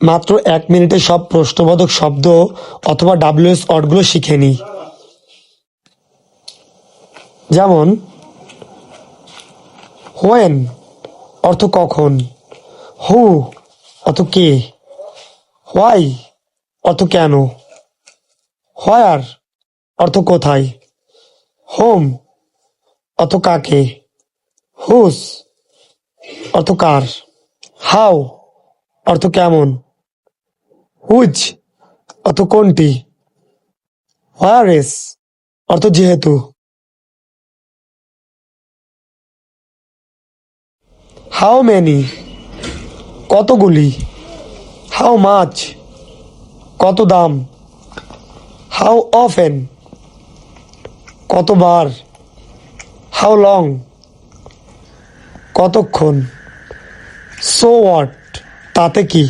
মাত্র এক মিনিটে সব প্রশ্নবোধক শব্দ অথবা ডাব্লিউএস ওয়ার্ডগুলো শিখে নিই। যেমন হোয়েন অর্থ কখন হু অর্থ কে হোয়াই অর্থ কেন হোয়ার অর্থ কোথায় হোম অর্থ কাকে হুস অর্থ কার হাও অর্থ কেমন হুইচ অর্থ কোনটি? হোয়ারেস অর্থ যেহেতু। হাউ মেনি কতগুলি? হাউ মাছ কত দাম? হাউ অফেন কতবার? হাউ লং কতক্ষণ? সো হোয়াট তাতে কি?